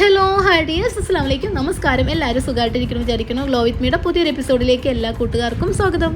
Hello hi dears നമസ്കാരം. എല്ലാവരും സുഖമായിട്ടിരിക്കണം വിചാരിക്കുന്നു. ഗ്ലോ വിത്ത് മീയുടെ പുതിയൊരു എപ്പിസോഡിലേക്ക് എല്ലാ കൂട്ടുകാർക്കും സ്വാഗതം.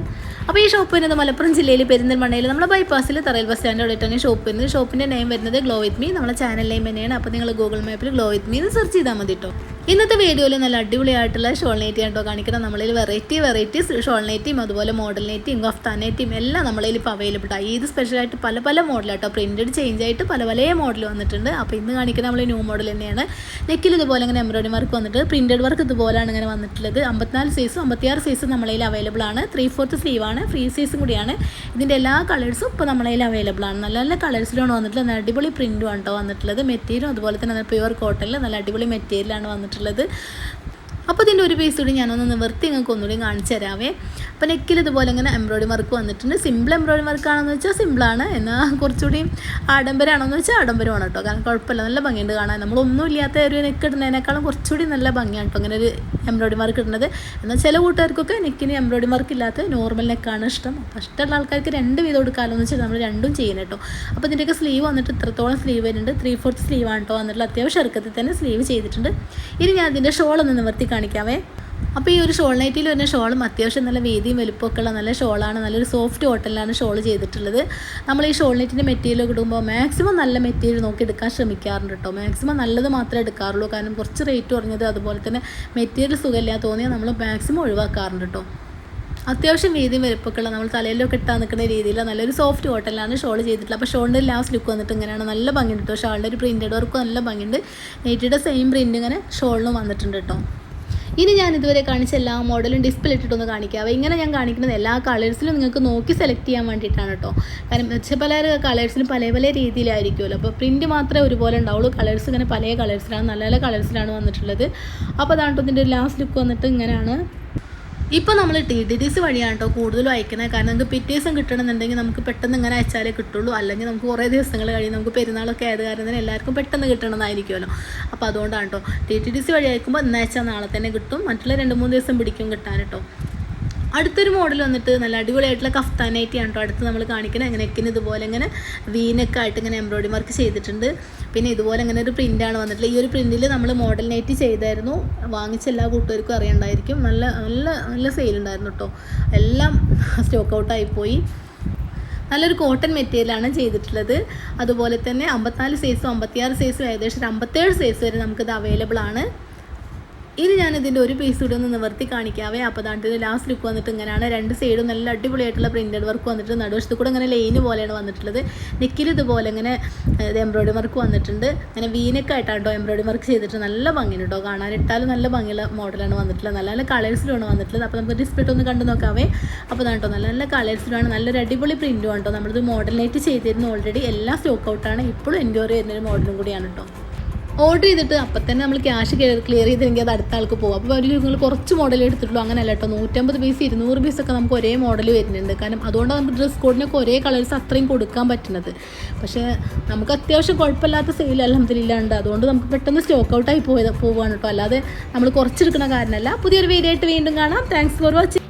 അപ്പോൾ ഈ ഷോപ്പ് വരുന്നത് മലപ്പുറം ജില്ലയിൽ പെരിന്തൽമണ്ണയിൽ നമ്മുടെ ബൈപ്പാസിൽ തറയിൽ ബസ് സ്റ്റാൻഡ് അവിടെയാണ് ഷോപ്പ് വരുന്നത്. ഷോപ്പിന്റെ നെയിം വരുന്നത് ഗ്ലോ വിത്ത് മീ നമ്മുടെ ചാനൽ നെയിം തന്നെയാണ്. അപ്പോൾ നിങ്ങൾ ഗൂഗിൾ മാപ്പിൽ ഗ്ലോ വിത്ത് മീ സെർച്ച് ചെയ്താൽ മതി കേട്ടോ ഇന്നത്തെ വീഡിയോയിൽ നല്ല അടിപൊളിയായിട്ടുള്ള ഷോൾ നെറ്റി കേട്ടോ കാണിക്കണം നമ്മളിൽ വെറൈറ്റി വെറൈറ്റീസ് ഷോൾ നെറ്റിയും അതുപോലെ മോഡൽ നെറ്റിയും ഗഫ്താൻ നെറ്റിയും എല്ലാം നമ്മളിൽ ഇപ്പോൾ അവൈലബിൾ ആണ് ഇത് സ്പെഷ്യലായിട്ട് പല പല മോഡലാട്ടോ പ്രിന്റഡ് ചേഞ്ച് ആയിട്ട് പല പല മോഡൽ വന്നിട്ടുണ്ട്. അപ്പോൾ ഇന്ന് കാണിക്കുന്ന നമ്മൾ ന്യൂ മോഡൽ തന്നെയാണ്. നെക്കിൽ ഇതുപോലെ അങ്ങനെ എംബ്രോയിഡറി വർക്ക് വന്നിട്ട് പ്രിന്റഡ് വർക്ക് ഇതുപോലെയാണ് ഇങ്ങനെ വന്നിട്ടുള്ളത്. അമ്പത്തിനാല് സൈസും അമ്പത്തിയാറ് സൈസും നമ്മളിൽ അവൈലബിൾ ആണ്. ത്രീ ഫോർത്ത് ആണ്. ഫ്രീ സൈസും കൂടിയാണ്. ഇതിന്റെ എല്ലാ കളേഴ്സും ഇപ്പോൾ നമ്മളതിൽ അവൈലബിൾ ആണ്. നല്ല നല്ല കളേഴ്സിലാണ് വന്നിട്ടുള്ളത്. നല്ല അടിപൊളി പ്രിന്റും ആണ് കേട്ടോ വന്നിട്ടുള്ളത്. മെറ്റീരിയലും അതുപോലെ തന്നെ പ്യുവർ കോട്ടണിൽ നല്ല അടിപൊളി മെറ്റീരിയലാണ് വന്നിട്ടുള്ളത്. അപ്പോൾ ഇതിന്റെ ഒരു പീസ് കൂടി ഞാനൊന്ന് നിവർത്തി നിങ്ങൾക്ക് ഒന്നുകൂടി കാണിച്ചു തരാവേ. അപ്പോൾ നെക്കിൽ ഇതുപോലെ ഇങ്ങനെ എംബ്രോയ്ഡറി വർക്ക് വന്നിട്ടുണ്ട്. സിമ്പിൾ എംബ്രോയ്ഡറി വർക്ക് ആണെന്ന് വെച്ചാൽ സിമ്പിളാണ് എന്നാൽ കുറച്ചുകൂടി ആഡംബരമാണെന്ന് വെച്ചാൽ ആഡംബരമാണ് കേട്ടോ കാരണം കുഴപ്പമില്ല. നല്ല ഭംഗിയുണ്ട് കാണാൻ. നമ്മളൊന്നും ഇല്ലാത്ത ഒരു നെക്ക് ഇടുന്നതിനേക്കാളും കുറച്ചുകൂടി നല്ല ഭംഗിയാണ് കേട്ടോ അങ്ങനെ ഒരു എംബ്രോയിഡറി വർക്ക് ഇടുന്നത് എന്നാൽ ചില കൂട്ടുകാർക്കൊക്കെ നെക്കിന് എംബ്രോയ്ഡറി വർക്ക് ഇല്ലാത്ത നോർമൽ നെക്കാണ് ഇഷ്ടം. അപ്പോൾ ഇഷ്ടമുള്ള ആൾക്കാർക്ക് രണ്ട് വീതം എടുക്കാമല്ലോ എന്ന് വെച്ചാൽ നമ്മൾ രണ്ടും ചെയ്യണം കേട്ടോ. അപ്പോൾ ഇതിന്റെയൊക്കെ സ്ലീവ് വന്നിട്ട് ഇത്രത്തോളം സ്ലീവ് വരുന്നുണ്ട്. ത്രീ ഫോർത്ത് സ്ലീവ് ആണ് കേട്ടോ വന്നിട്ടുള്ള അത്യാവശ്യം ഇറക്കത്തിൽ തന്നെ സ്ലീവ് ചെയ്തിട്ടുണ്ട്. ഇനി ഞാൻ ഇതിന്റെ ഷോൾ ഒന്ന് നിവർത്തി കാണിക്കാവേ അപ്പോൾ ഈ ഒരു ഷോൾ നൈറ്റിൽ വരുന്ന ഷോളും അത്യാവശ്യം നല്ല വീതിയും വലുപ്പമൊക്കെ ഉള്ള നല്ല ഷോളാണ്. നല്ലൊരു സോഫ്റ്റ് കോട്ടനിലാണ് ഷോൾ ചെയ്തിട്ടുള്ളത്. നമ്മൾ ഈ ഷോൾ മെറ്റീരിയൽ ഇടുമ്പോൾ മാക്സിമം നല്ല മെറ്റീരിയൽ നോക്കി എടുക്കാൻ ശ്രമിക്കാറുണ്ട് കേട്ടോ മാക്സിമം നല്ലത് മാത്രമേ എടുക്കാറുള്ളൂ. കാരണം കുറച്ച് റേറ്റ് കുറഞ്ഞത് അതുപോലെ തന്നെ മെറ്റീരിയൽ സുഖമില്ല തോന്നിയാൽ നമ്മൾ മാക്സിമം ഒഴിവാക്കാറുണ്ട് കേട്ടോ അത്യാവശ്യം വീതിയും വലുപ്പമൊക്കെ ഉള്ള നമ്മൾ തലയിലൊക്കെ ഇട്ടാൽ നിൽക്കുന്ന രീതിയിൽ നല്ലൊരു സോഫ്റ്റ് ഹോട്ടലാണ് ഷോൾ ചെയ്തിട്ടുള്ളത്. അപ്പോൾ ഷോളിന്റെ ലാസ്റ്റ് ലുക്ക് വന്നിട്ട് ഇങ്ങനെയാണ്. നല്ല ഭംഗിയുണ്ട് കേട്ടോ ഷാളിന്റെ ഒരു പ്രിന്റഡ് വർക്കും നല്ല ഭംഗിയുണ്ട്. നെറ്റിയുടെ സെയിം പ്രിന്റ് ഇങ്ങനെ ഷോളിനും വന്നിട്ടുണ്ട് കേട്ടോ ഇനി ഞാൻ ഇതുവരെ കാണിച്ച എല്ലാ മോഡലും ഡിസ്പ്ലേ ഇട്ടിട്ടൊന്ന് കാണിക്കാം. ഇങ്ങനെ ഞാൻ കാണിക്കുന്നത് എല്ലാ കളേഴ്സിലും നിങ്ങൾക്ക് നോക്കി സെലക്ട് ചെയ്യാൻ വേണ്ടിയിട്ടാണ് കേട്ടോ. കാരണം പല കളേഴ്സിലും പല പല രീതിയിലായിരിക്കുമല്ലോ. അപ്പോൾ പ്രിന്റ് മാത്രമേ ഒരുപോലെ ഉണ്ടാവുള്ളൂ. കളേഴ്സ് ഇങ്ങനെ പല കളേഴ്സിലാണ് നല്ല നല്ല കളേഴ്സിലാണ് വന്നിട്ടുള്ളത്. അപ്പോൾ അതാണ് ഇതിന്റെ ലാസ്റ്റ് ലുക്ക് വന്നിട്ട് ഇങ്ങനെയാണ്. ഇപ്പോൾ നമ്മൾ ടി ഡി ഡി സി വഴിയാണ് കേട്ടോ കൂടുതലും അയക്കുന്നത് കാരണം നമുക്ക് പിറ്റേ ദിവസം കിട്ടണമെന്നുണ്ടെങ്കിൽ നമുക്ക് പെട്ടെന്ന് ഇങ്ങനെ അയച്ചാലേ കിട്ടുള്ളൂ. അല്ലെങ്കിൽ നമുക്ക് കുറേ ദിവസങ്ങൾ കഴിയും. നമുക്ക് പെരുന്നാളൊക്കെ ആയത് കാരണം തന്നെ എല്ലാവർക്കും പെട്ടെന്ന് കിട്ടണമെന്നായിരിക്കുമല്ലോ. അപ്പോൾ അതുകൊണ്ടാണ് കേട്ടോ ടി ടി ഡി സി വഴി അയക്കുമ്പോൾ ഇന്ന് അയച്ചാൽ നാളെ തന്നെ കിട്ടും. മറ്റുള്ള രണ്ട് മൂന്ന് ദിവസം പിടിക്കും കിട്ടാൻ കേട്ടോ അടുത്തൊരു മോഡൽ വന്നിട്ട് നല്ല അടിപൊളിയായിട്ടുള്ള കഫ്താനായിട്ടാണ് കേട്ടോ അടുത്ത് നമ്മൾ കാണിക്കുന്നത് അങ്ങനെ നെക്കിന് ഇതുപോലെ ഇങ്ങനെ വീനൊക്കെ ആയിട്ട് ഇങ്ങനെ എംബ്രോയ്ഡറി വർക്ക് ചെയ്തിട്ടുണ്ട്. പിന്നെ ഇതുപോലെ ഇങ്ങനെ ഒരു പ്രിന്റാണ് വന്നിട്ടുള്ളത്. ഈ ഒരു പ്രിന്റിൽ നമ്മൾ മോഡൽ നൈറ്റ് ചെയ്തായിരുന്നു. വാങ്ങിച്ച എല്ലാ കൂട്ടുകാർക്കും അറിയണ്ടായിരിക്കും. നല്ല നല്ല നല്ല സെയിൽ ഉണ്ടായിരുന്നു കേട്ടോ എല്ലാം സ്റ്റോക്ക് ഔട്ടായിപ്പോയി നല്ലൊരു കോട്ടൺ മെറ്റീരിയലാണ് ചെയ്തിട്ടുള്ളത്. അതുപോലെ തന്നെ അമ്പത്തിനാല് സൈസും അമ്പത്തിയാറ് സൈസും ഏകദേശം ഒരു അമ്പത്തേഴ് സൈസ് വരെ നമുക്കിത് അവൈലബിൾ ആണ്. ഇനി ഞാൻ ഇതിന്റെ ഒരു പീസ് കൂടി ഒന്ന് നിവർത്തി കാണിക്കാവേ. അപ്പോൾ ഇത് ലാസ്റ്റ് ലുക്ക് വന്നിട്ട് ഇങ്ങനെയാണ്. രണ്ട് സൈഡും നല്ല അടിപൊളിയായിട്ടുള്ള പ്രിന്റഡ് വർക്ക് വന്നിട്ട് നടുവശത്ത് കൂടെ ഇങ്ങനെ ലൈന് പോലെയാണ് വന്നിട്ടുള്ളത്. നെക്കിൽ ഇതുപോലെ ഇങ്ങനെ എംബ്രോയിഡറി വർക്ക് വന്നിട്ടുണ്ട്. അങ്ങനെ വീനൊക്കെ ആയിട്ടാണ് കേട്ടോ എംബ്രോയിഡറി വർക്ക് ചെയ്തിട്ട് നല്ല ഭംഗിയാണ് കേട്ടോ കാണാനിട്ടാലും നല്ല ഭംഗിയുള്ള മോഡലാണ് വന്നിട്ടുള്ളത്. നല്ല നല്ല കളേഴ്സിലുമാണ് വന്നിട്ടുള്ളത്. അപ്പോൾ നമുക്ക് ഡിസ്പ്ലേ ഒന്ന് കണ്ടു നോക്കാവേ. അപ്പോൾ കേട്ടോ നല്ല നല്ല കളേഴ്സിലാണ് നല്ലൊരു അടിപൊളി പ്രിന്റും കേട്ടോ നമ്മളിത് മോഡലായിട്ട് ചെയ്തിരുന്നു ഓൾറെഡി എല്ലാ സ്റ്റോക്ക് ഔട്ടാണ് ഇപ്പോഴും എൻക്വയറി ചെയ്യുന്നൊരു മോഡലും കൂടിയാണ് കേട്ടോ ഓർഡർ ചെയ്തിട്ട് അപ്പം തന്നെ നമ്മൾ ക്യാഷ് ക്ലിയർ ചെയ്തെങ്കിൽ അത് അടുത്ത ആൾക്ക് പോകും അപ്പോൾ അവർ നിങ്ങൾ കുറച്ച് മോഡൽ എടുത്തിട്ടുള്ളൂ. അങ്ങനെയല്ല കേട്ടോ. നൂറ്റമ്പത് പീസ് ഇരുന്നൂറ് പീസൊക്കെ നമുക്ക് ഒരേ മോഡൽ വരുന്നുണ്ട്. കാരണം അതുകൊണ്ടാണ് നമുക്ക് ഡ്രസ് കോഡിനൊക്കെ ഒരേ കളേഴ്സ് അത്രയും കൊടുക്കാൻ പറ്റുന്നത്. പക്ഷേ നമുക്ക് അത്യാവശ്യം കുഴപ്പമില്ലാത്ത സെയിൽ അലഹമില്ലാണ്ട് അതുകൊണ്ട് നമുക്ക് പെട്ടെന്ന് സ്റ്റോക്ക് ഔട്ടായി പോയത് പോവുകയാണ് കേട്ടോ. അല്ലാതെ നമ്മൾ കുറച്ചെടുക്കുന്ന കാരണമല്ല. പുതിയൊരു വീഡിയോ ആയിട്ട് വീണ്ടും കാണാം. Thanks for watching